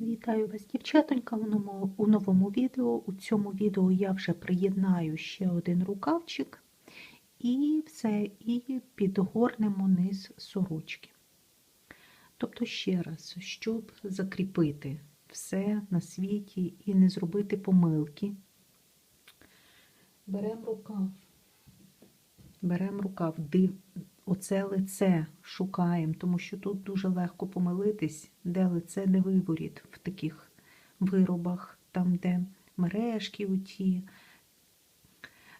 Вітаю вас, дівчатонька, у новому, відео. У цьому відео я вже приєднаю ще один рукавчик і все, і підгорнемо низ сорочки. Тобто, ще раз, щоб закріпити все на світі і не зробити помилки, беремо рукав, беремо рукав, оце лице шукаємо, тому що тут дуже легко помилитись, де лице, де виворіт в таких виробах, там, де мережки оті.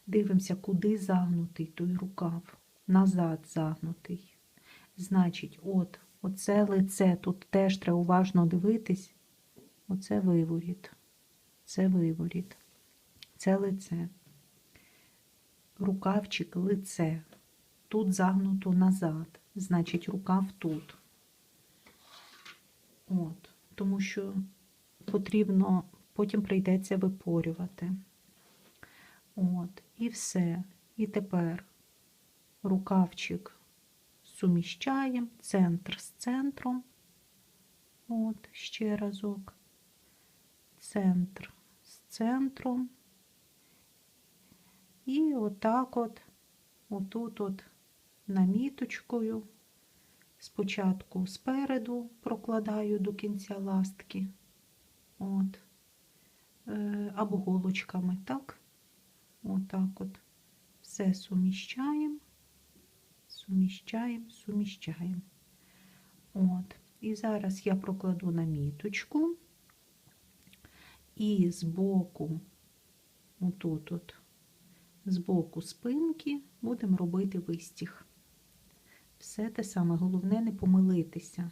Дивимося, куди загнутий той рукав, назад загнутий. Значить, от, оце лице, тут теж треба уважно дивитись. Оце виворіт, це виворіт, це лице. Рукавчик лице. Тут загнуто назад, значить рукав тут. От, тому що потрібно, потім прийдеться випорювати. От, і все. І тепер рукавчик суміщаємо, центр з центром. От, ще разок. Центр з центром. І отак от, отут от наміточкою. Спочатку спереду прокладаю до кінця ластки, от, е, або голочками, так? Отак от. Все суміщаємо, суміщаємо, суміщаємо. От. І зараз я прокладу наміточку і збоку, отут от, збоку спинки будемо робити вистіг. Все те саме, головне не помилитися.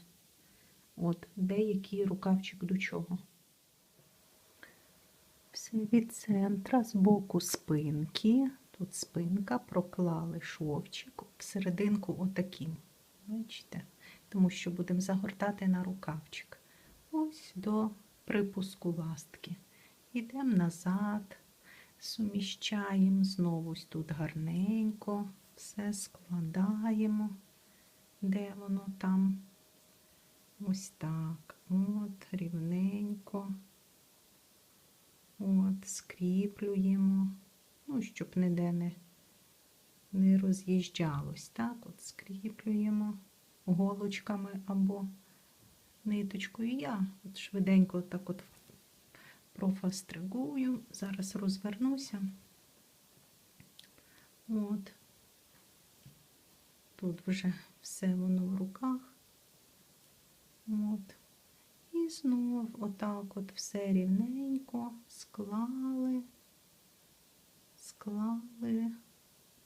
От, деякий рукавчик до чого. Все від центра, з боку спинки. Тут спинка, проклали шовчик всерединку отаким. Бачите? Тому що будемо загортати на рукавчик. Ось до припуску ластки. Йдемо назад, суміщаємо знову тут гарненько, все складаємо де воно там. Ось так. От, рівненько. От, скріплюємо. Ну, щоб ніде не, не роз'їжджалось. Так, от скріплюємо голочками або ниточкою. Я от швиденько так от профастригую. Зараз розвернуся. От. Тут вже все воно в руках. От. І знов отак от все рівненько склали, склали,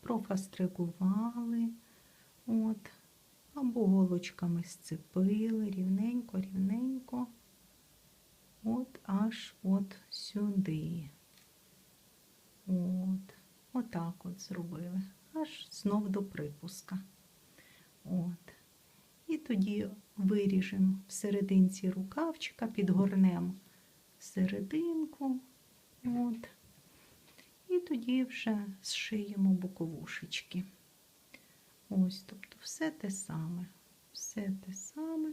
профастригували, от, або голочками сцепили, рівненько, рівненько, от аж от сюди. От, отак от зробили, аж знов до припуска. От. І тоді виріжемо в серединці рукавчика, підгорнемо серединку. От. І тоді вже зшиємо боковушечки. Ось, тобто, все те саме. Все те саме.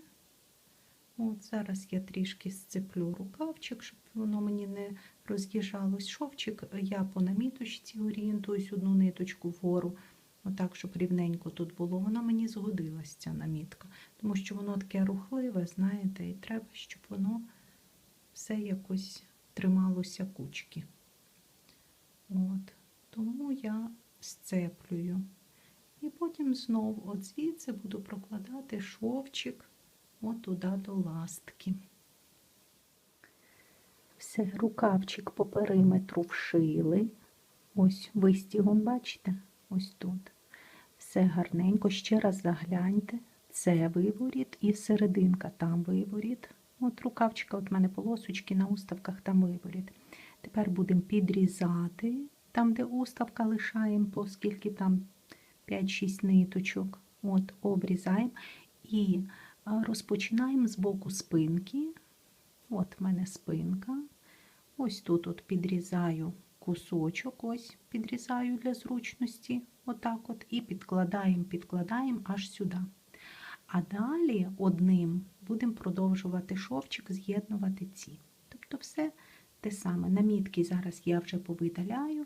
От Зараз я трішки сцеплю рукавчик, щоб воно мені не роз'їжджалось. Шовчик, я по наміточці орієнтуюсь одну ниточку вгору. Отак, щоб рівненько тут було, вона мені згодилась ця намітка, тому що воно таке рухливе, знаєте, і треба, щоб воно все якось трималося кучки. От. Тому я сцеплюю. І потім знову от звідси буду прокладати шовчик от туди до ластки. Все, рукавчик по периметру вшили. Ось вистігом, бачите? Ось тут. Все гарненько, ще раз загляньте. Це виворіт і серединка там виворіт. От рукавчика, от в мене полосочки на уставках, там виворіт. Тепер будемо підрізати, там, де уставка лишаємо, оскільки там 5-6 ниточок. От, обрізаємо і розпочинаємо з боку спинки. От в мене спинка. Ось тут от підрізаю кусочок, ось підрізаю для зручності, отак от, і підкладаємо, підкладаємо аж сюди. А далі одним будемо продовжувати шовчик, з'єднувати ці. Тобто все те саме. Намітки зараз я вже повидаляю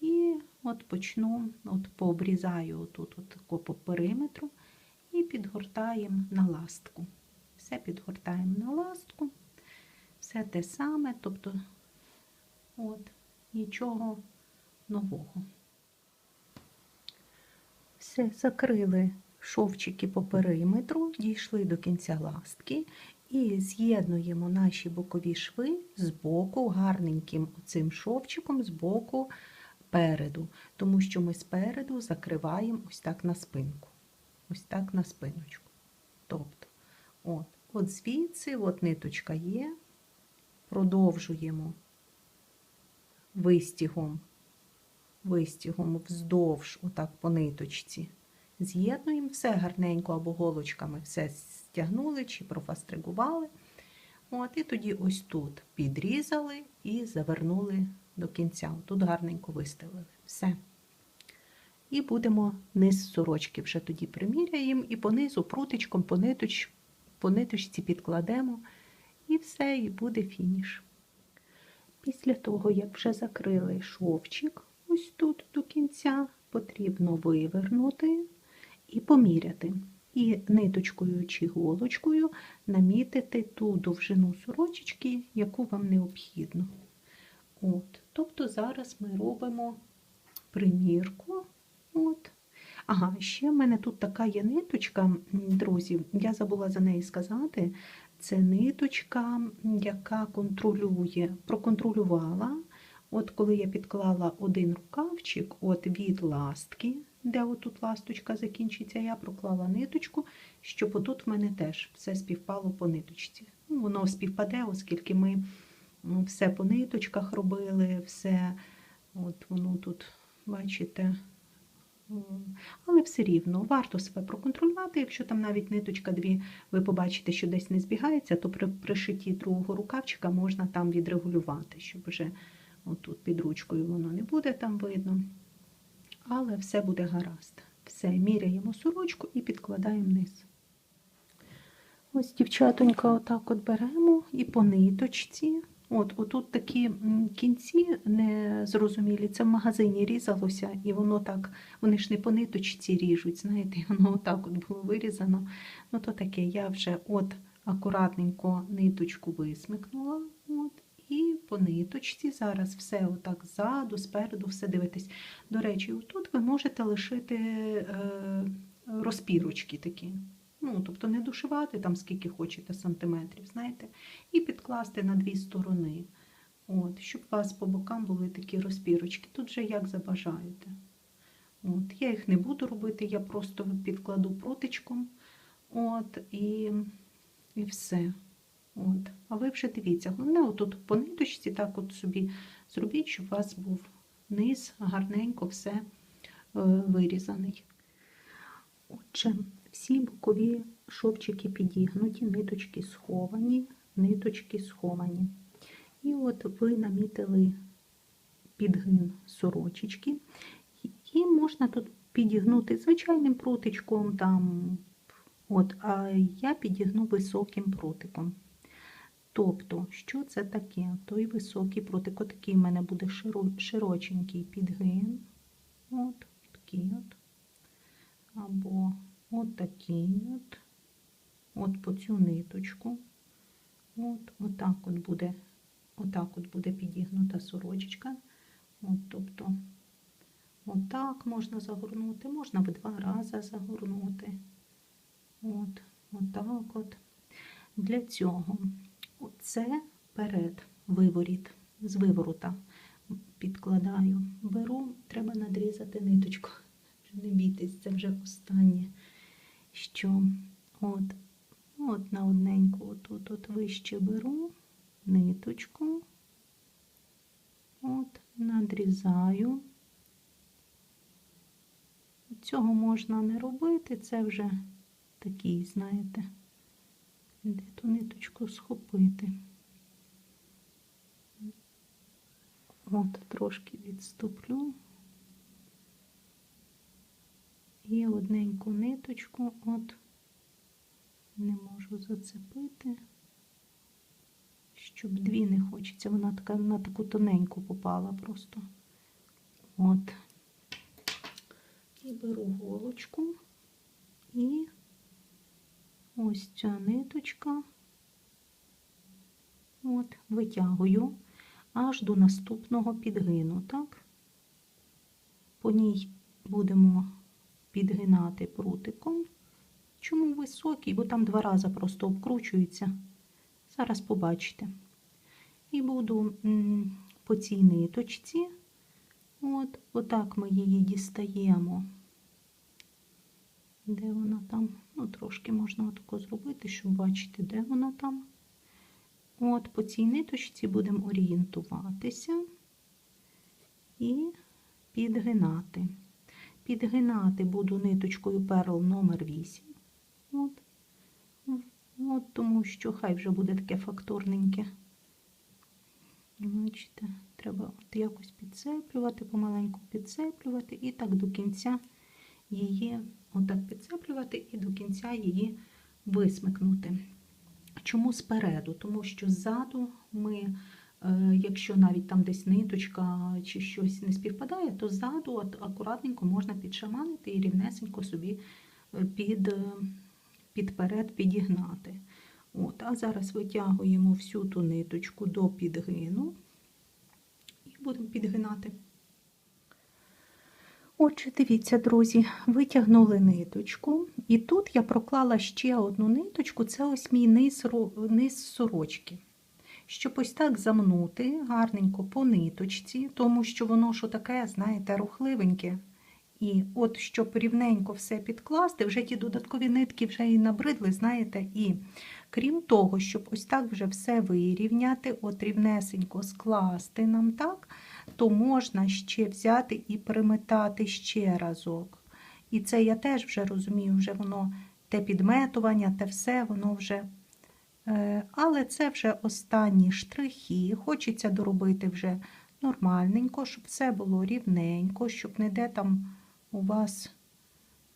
і от почну, от пообрізаю отут от по периметру і підгортаємо на ластку. Все підгортаємо на ластку, все те саме, тобто от, нічого нового. Все, закрили шовчики по периметру, дійшли до кінця ластки і з'єднуємо наші бокові шви з боку гарненьким цим шовчиком з боку переду, тому що ми спереду закриваємо ось так на спинку. Ось так на спиночку. Тобто, от, от звідси от ниточка є, продовжуємо вистігом, вистігом вздовж, отак по ниточці. З'єднуємо все гарненько або голочками все стягнули чи профастригували. От, І тоді ось тут підрізали і завернули до кінця. Тут гарненько виставили. Все. І будемо низ сорочки вже тоді приміряємо і понизу прутичком по, ниточ, по ниточці підкладемо. І все, і буде фініш. Після того, як вже закрили шовчик, ось тут до кінця, потрібно вивернути і поміряти. І ниточкою чи голочкою намітити ту довжину сорочечки, яку вам необхідно. От. Тобто зараз ми робимо примірку. От. Ага, ще в мене тут така є ниточка, друзі, я забула за неї сказати. Це ниточка, яка контролює, проконтролювала. От коли я підклала один рукавчик от від ластки, де отут ласточка закінчиться, я проклала ниточку, щоб отут в мене теж все співпало по ниточці. Ну, Воно співпаде, оскільки ми ну, все по ниточках робили, все, от воно тут, бачите, але все рівно варто себе проконтролювати. Якщо там навіть ниточка дві, ви побачите, що десь не збігається, то при пришитті другого рукавчика можна там відрегулювати, щоб вже отут під ручкою воно не буде там видно. Але все буде гаразд. Все, міряємо сорочку і підкладаємо вниз. Ось, дівчатонька, отак от беремо і по ниточці. От, Отут такі кінці незрозумілі, це в магазині різалося, і воно так, вони ж не по ниточці ріжуть, знаєте, воно отак от було вирізано. Ну, то таке, я вже от акуратненько ниточку висмикнула. От, І по ниточці зараз все отак ззаду, спереду, все дивитись. До речі, тут ви можете лишити е, розпірочки такі. Ну, тобто не дошивати там скільки хочете сантиметрів, знаєте, і підкласти на дві сторони. От, Щоб у вас по бокам були такі розпірочки. Тут же як забажаєте. От, Я їх не буду робити, я просто підкладу протичком. От, і і все. От. А ви вже дивіться, головне, отут по ниточці так от собі зробіть, щоб у вас був низ, гарненько все е, вирізаний. Отже, всі бокові шовчики підігнуті, ниточки сховані, ниточки сховані. І от ви намітили підгин сорочечки. І можна тут підігнути звичайним прутичком, там, от, а я підігну високим прутиком. Тобто, що це таке? Той високий прутик, отакий в мене буде широченький підгин. От, такий от. Або от такий от, от по цю ниточку. От, отак от буде, отак от буде підігнута сорочечка. От, тобто, отак можна загорнути, можна в два рази загорнути. От, отак от. Для цього це перед виворіт, з виворота підкладаю, беру, треба надрізати ниточку. Не бійтесь, це вже останнє що от от на одненьку отут от вище беру ниточку, от, надрізаю. Цього можна не робити, це вже такий, знаєте, де ту ниточку схопити. От, трошки відступлю. І ниточку от Не можу зацепити. Щоб дві не хочеться, вона така на таку тоненьку попала просто. От. І беру голочку і ось ця ниточка. От, витягую аж до наступного підгину, так? По ній будемо підгинати прутиком. Чому високий? Бо там два рази просто обкручується. Зараз побачите. І буду по цій ниточці, от, отак ми її дістаємо. Де вона там? Ну, трошки можна отако зробити, щоб бачити, де вона там. От по цій ниточці будемо орієнтуватися і підгинати. Підгинати буду ниточкою перл номер 8. От. От тому що хай вже буде таке фактурненьке. Бачите, треба от якось підцеплювати, помаленьку підцеплювати, і так до кінця її, отак підцеплювати і до кінця її висмикнути. Чому спереду? Тому що ззаду ми, якщо навіть там десь ниточка чи щось не співпадає, то ззаду акуратненько можна підшаманити і рівнесенько собі е, під, е, підперед підігнати. От, А зараз витягуємо всю ту ниточку до підгину і будемо підгинати. Отже, дивіться, друзі, витягнули ниточку, і тут я проклала ще одну ниточку, це ось мій низ, низ сорочки. Щоб ось так замнути гарненько по ниточці, тому що воно що таке, знаєте, рухливеньке. І от щоб рівненько все підкласти, вже ті додаткові нитки вже і набридли, знаєте, і крім того, щоб ось так вже все вирівняти, от рівнесенько скласти нам так то можна ще взяти і приметати ще разок. І це я теж вже розумію, вже воно те підметування, те все, воно вже. Е, але це вже останні штрихи. Хочеться доробити вже нормальненько, щоб все було рівненько, щоб не де там у вас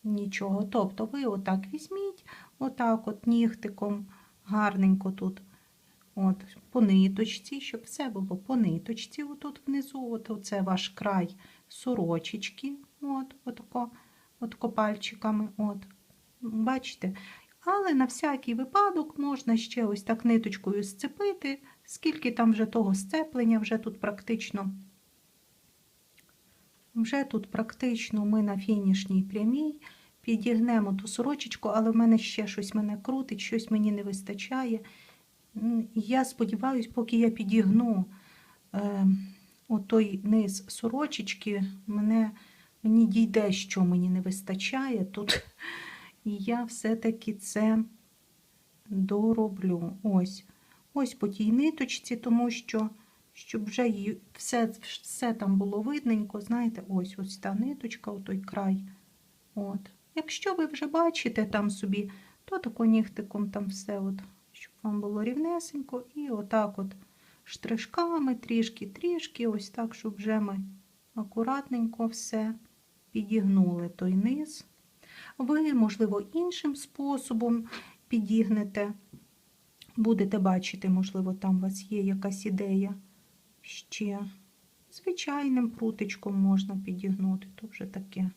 нічого. Тобто ви отак візьміть, отак от нігтиком гарненько тут От, По ниточці, щоб все було по ниточці, отут внизу, от оце ваш край сорочечки, от, отако, отако пальчиками. от, Бачите? Але на всякий випадок можна ще ось так ниточкою сцепити, скільки там вже того сцеплення, вже тут практично. Вже тут практично ми на фінішній прямій підігнемо ту сорочечку, але в мене ще щось мене крутить, щось мені не вистачає. Я сподіваюся, поки я підігну е, отой низ сорочечки, мене, мені дійде, що мені не вистачає тут. І я все-таки це дороблю. Ось ось по тій ниточці, тому що, щоб вже все все там було видненько, знаєте, ось ось та ниточка, той край. От. Якщо ви вже бачите там собі, то тако нігтиком там все от щоб вам було рівнесенько, і отак от штришками, трішки-трішки, ось так, щоб вже ми акуратненько все підігнули той низ. Ви, можливо, іншим способом підігнете. Будете бачити, можливо, там у вас є якась ідея ще. Звичайним прутичком можна підігнути, то вже таке.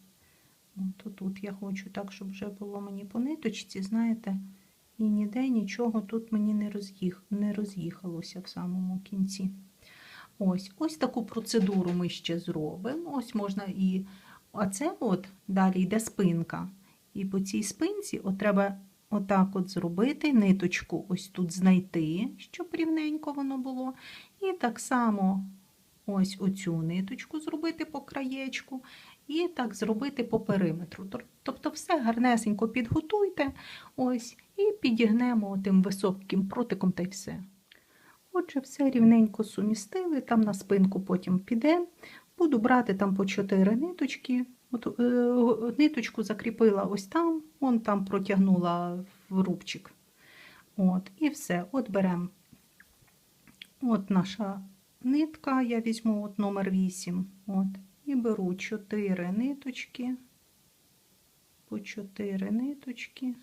От тут я хочу так, щоб вже було мені по ниточці, знаєте, і ніде нічого тут мені не, роз'їх, не роз'їхалося в самому кінці. Ось ось таку процедуру ми ще зробимо. Ось можна і. А це от далі йде спинка. І по цій спинці от треба отак от зробити, ниточку ось тут знайти, щоб рівненько воно було. І так само ось оцю ниточку зробити по краєчку. І так зробити по периметру. Тобто все гарнесенько підготуйте. ось, і підігнемо тим високим прутиком та й все. Отже, все рівненько сумістили, там на спинку потім піде. Буду брати там по 4 ниточки. От, е, Ниточку закріпила ось там, вон там протягнула в рубчик. От, І все. От беремо от наша нитка, я візьму от номер 8. От, І беру 4 ниточки, по 4 ниточки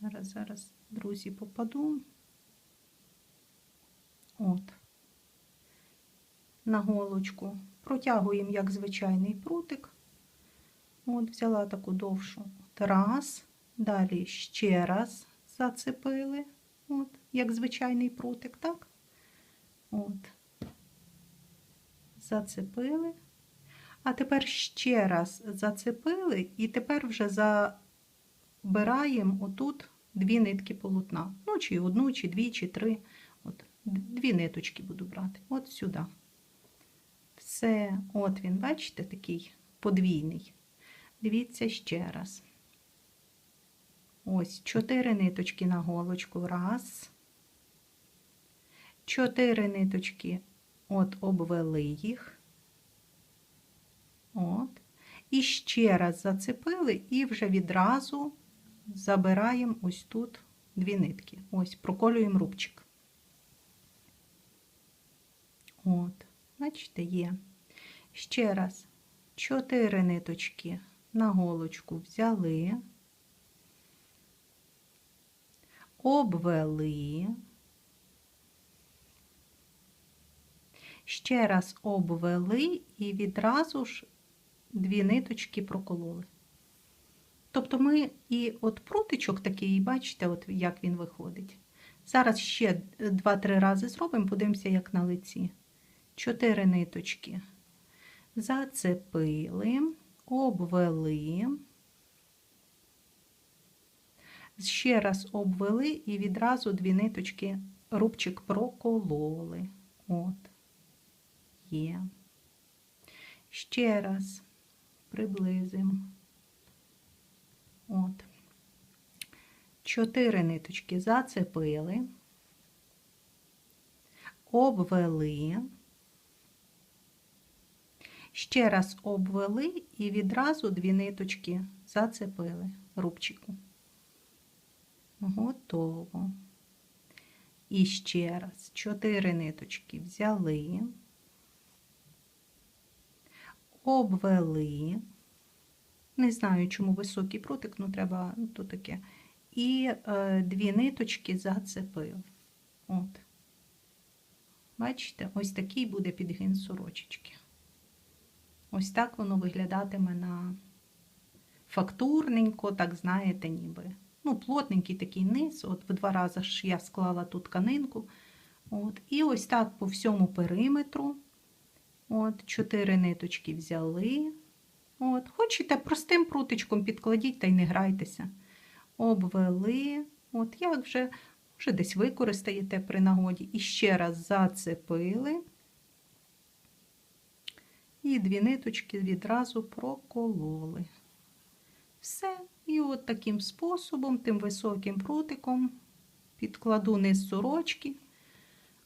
Зараз, зараз, друзі, попаду. От. На голочку. Протягуємо, як звичайний прутик. От, взяла таку довшу. От, раз. Далі ще раз зацепили. От, як звичайний прутик, так? От. Зацепили. А тепер ще раз зацепили, і тепер вже забираємо отут дві нитки полотна. Ну, чи одну, чи дві, чи три. От, дві ниточки буду брати. От сюди. Все, от він, бачите, такий подвійний. Дивіться ще раз. Ось чотири ниточки на голочку. Раз. Чотири ниточки от обвели їх. От. І ще раз зацепили, і вже відразу забираємо ось тут дві нитки. Ось, проколюємо рубчик. От, бачите, є. Ще раз, чотири ниточки на голочку взяли, обвели, ще раз обвели і відразу ж дві ниточки прокололи. Тобто ми і от прутичок такий, бачите, от як він виходить. Зараз ще 2-3 рази зробимо, подивимося, як на лиці. Чотири ниточки. Зацепили, обвели. Ще раз обвели і відразу дві ниточки рубчик прокололи. От, є. Ще раз приблизимо. От. Чотири ниточки зацепили, обвели, ще раз обвели і відразу дві ниточки зацепили рубчику. Готово. І ще раз чотири ниточки взяли, обвели. Не знаю, чому високий прутик, ну треба то таке. І е, дві ниточки зацепив. От. Бачите, ось такий буде підгін сорочечки. Ось так воно виглядатиме на фактурненько, так знаєте, ніби. Ну, плотненький такий низ. От в два рази ж я склала тут тканинку. От. І ось так по всьому периметру. От, чотири ниточки взяли. От, Хочете простим прутичком підкладіть та й не грайтеся. Обвели, от як вже, вже десь використаєте при нагоді. І ще раз зацепили. І дві ниточки відразу прокололи. Все. І от таким способом, тим високим прутиком, підкладу низ сорочки.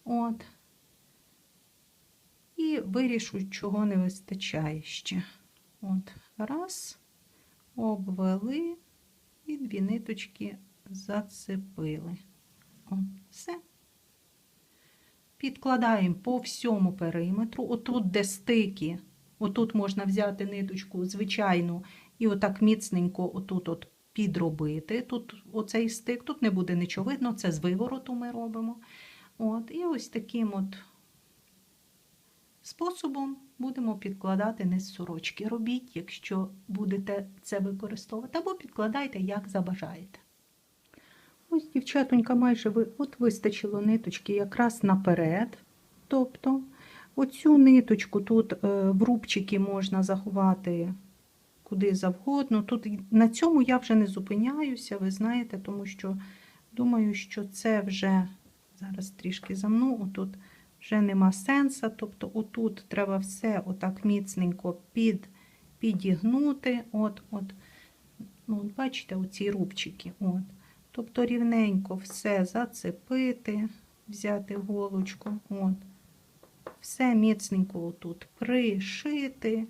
От. І вирішу, чого не вистачає ще. От, раз, обвели і дві ниточки зацепили. О, все. Підкладаємо по всьому периметру. Отут, де стики, отут можна взяти ниточку звичайну, і отак міцненько отут от підробити. Тут оцей стик, тут не буде нічого видно, це з вивороту ми робимо. От, І ось таким от способом будемо підкладати низ сорочки. Робіть, якщо будете це використовувати, або підкладайте, як забажаєте. Ось, дівчатонька, майже от вистачило ниточки якраз наперед. Тобто, оцю ниточку тут е, в рубчики можна заховати куди завгодно. Тут На цьому я вже не зупиняюся, ви знаєте, тому що думаю, що це вже зараз трішки замну, отут вже нема сенсу. Тобто, отут треба все отак міцненько під, підігнути. От, от, ну, Бачите, оці рубчики. От. Тобто рівненько все зацепити, взяти голочку. От. Все міцненько отут пришити.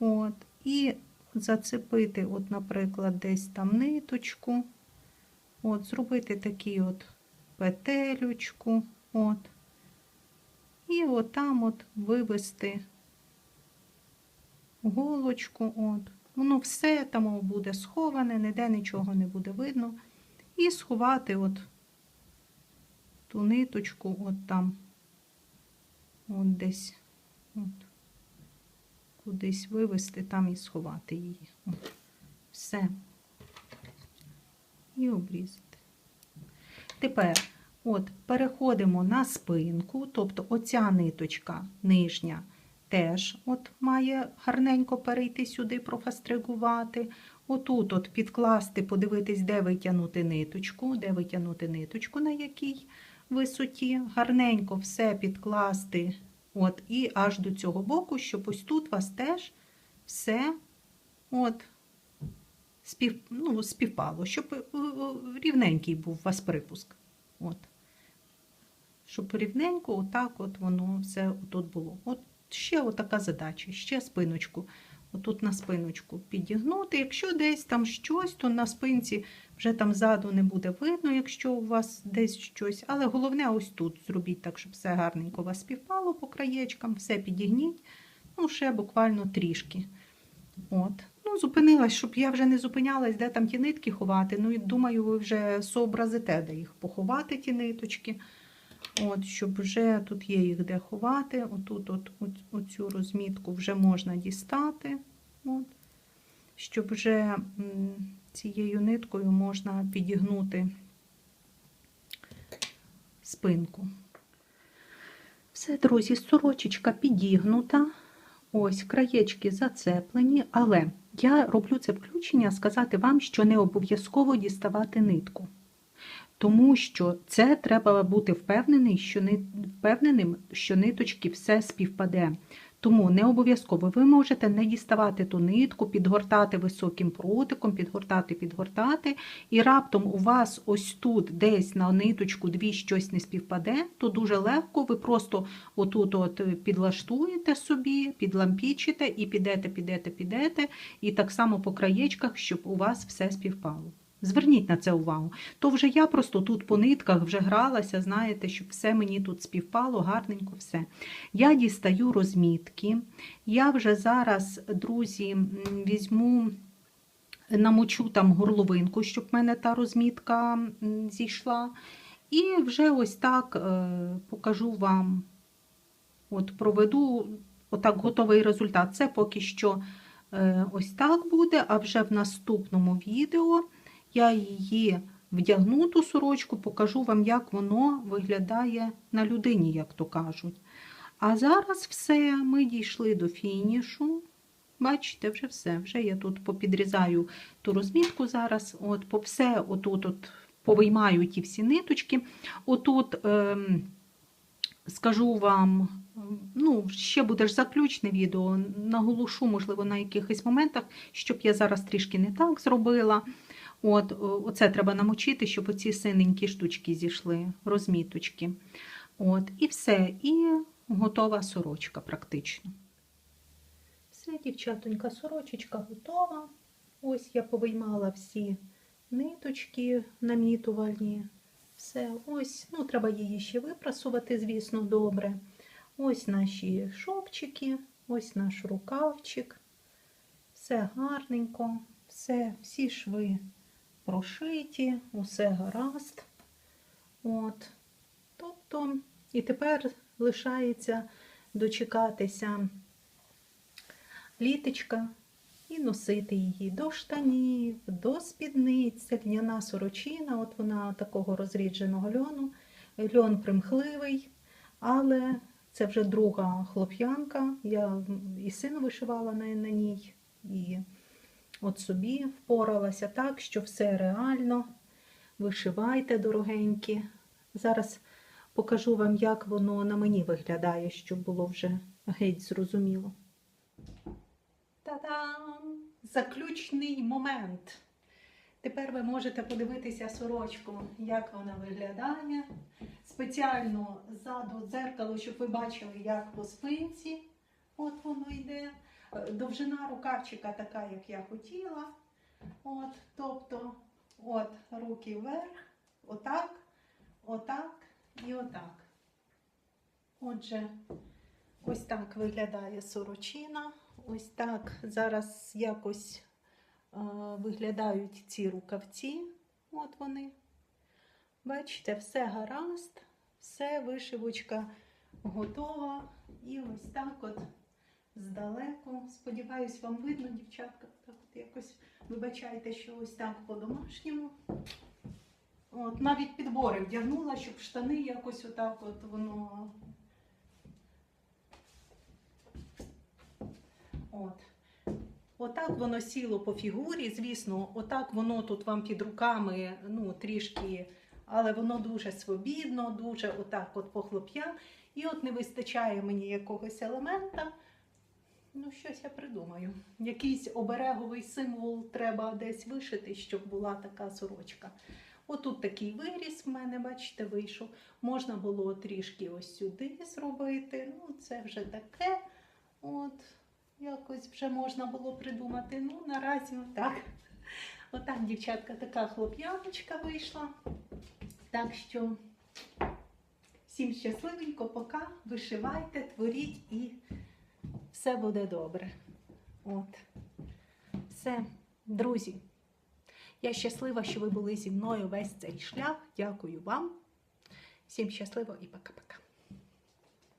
От. І зацепити, от, наприклад, десь там ниточку. От, Зробити такі от петелючку. От. І отам от вивести голочку. От. Воно все там буде сховане, ніде нічого не буде видно. і сховати от ту ниточку, от там, от десь, от, кудись вивести, там і сховати її. От. Все. І обрізати. Тепер от, переходимо на спинку, тобто оця ниточка нижня теж от має гарненько перейти сюди, профастригувати. Отут от підкласти, подивитись, де витягнути ниточку, де витягнути ниточку, на якій висоті. Гарненько все підкласти от, і аж до цього боку, щоб ось тут у вас теж все от, спів, ну, співпало, щоб е, е, рівненький був у вас припуск. От. Щоб рівненько, отак от воно все тут було. От ще отака задача, ще спиночку. Отут на спиночку підігнути. Якщо десь там щось, то на спинці вже там ззаду не буде видно, якщо у вас десь щось. Але головне, ось тут зробіть так, щоб все гарненько у вас співпало по краєчкам, все підігніть. Ну, ще буквально трішки. От. Ну, зупинилась, щоб я вже не зупинялась, де там ті нитки ховати. Ну, і думаю, ви вже сообразите, де їх поховати, ті ниточки. От, щоб вже тут є їх де ховати. Отут от, оцю розмітку вже можна дістати. От, щоб вже цією ниткою можна підігнути спинку. Все, друзі, сорочечка підігнута. Ось краєчки зацеплені, але я роблю це включення сказати вам, що не обов'язково діставати нитку. Тому що це треба бути впевнений, що ни- впевненим, що ниточки все співпаде. Тому не обов'язково ви можете не діставати ту нитку, підгортати високим прутиком, підгортати, підгортати, і раптом у вас ось тут десь на ниточку дві щось не співпаде, то дуже легко ви просто отут от підлаштуєте собі, підлампічите і підете, підете, підете, і так само по краєчках, щоб у вас все співпало. Зверніть на це увагу. То вже я просто тут по нитках вже гралася, знаєте, щоб все мені тут співпало, гарненько все. Я дістаю розмітки. Я вже зараз, друзі, візьму, намочу там горловинку, щоб в мене та розмітка зійшла. І вже ось так е, покажу вам, от проведу отак готовий результат. Це поки що е, ось так буде, а вже в наступному відео я її вдягну ту сорочку, покажу вам, як воно виглядає на людині, як то кажуть. А зараз все, ми дійшли до фінішу. Бачите, вже все. Вже я тут попідрізаю ту розмітку зараз. От, по все, отут от повиймаю ті всі ниточки. Отут, ем, скажу вам, ну, ще буде ж заключне відео, наголошу, можливо, на якихось моментах, щоб я зараз трішки не так зробила. От, Оце треба намочити, щоб оці синенькі штучки зійшли, розміточки. От, І все. І готова сорочка практично. Все, дівчатонька, сорочечка готова. Ось я повиймала всі ниточки намітувальні. Все, ось, ну, треба її ще випрасувати, звісно, добре. Ось наші шовчики, ось наш рукавчик. Все гарненько, все, всі шви прошиті, усе гаразд. От. Тобто, і тепер лишається дочекатися літочка і носити її до штанів, до спідниць. Льняна сорочина, от вона такого розрідженого льону. Льон примхливий, але це вже друга хлоп'янка. Я і сину вишивала на, на ній, і от собі впоралася так, що все реально. Вишивайте, дорогенькі. Зараз покажу вам, як воно на мені виглядає, щоб було вже геть зрозуміло. Та-дам! Заключний момент. Тепер ви можете подивитися сорочку, як вона виглядає. Спеціально ззаду дзеркало, щоб ви бачили, як по спинці. От воно йде. Е, Довжина рукавчика така, як я хотіла. От, тобто, от руки вверх, отак, отак і отак. Отже, ось так виглядає сорочина. Ось так зараз якось е, виглядають ці рукавці. От вони. Бачите, все гаразд, все, вишивочка готова. І ось так от здалеку. Сподіваюсь, вам видно, дівчатка. Так от якось вибачайте, що ось так по-домашньому. От, навіть підбори вдягнула, щоб штани якось отак от воно. От. Отак воно сіло по фігурі. Звісно, отак воно тут вам під руками, ну, трішки, але воно дуже свобідно, дуже отак от по хлоп'я. І от не вистачає мені якогось елемента. Ну, щось я придумаю. Якийсь обереговий символ треба десь вишити, щоб була така сорочка. Отут такий виріс в мене, бачите, вийшов. Можна було трішки ось сюди зробити. Ну, це вже таке. От, якось вже можна було придумати. Ну, наразі отак. Отак, дівчатка, така хлоп'яночка вийшла. Так що всім щасливенько, пока, вишивайте, творіть і все буде добре. От. Все, друзі. Я щаслива, що ви були зі мною весь цей шлях. Дякую вам. Всім щасливо і пока-пока.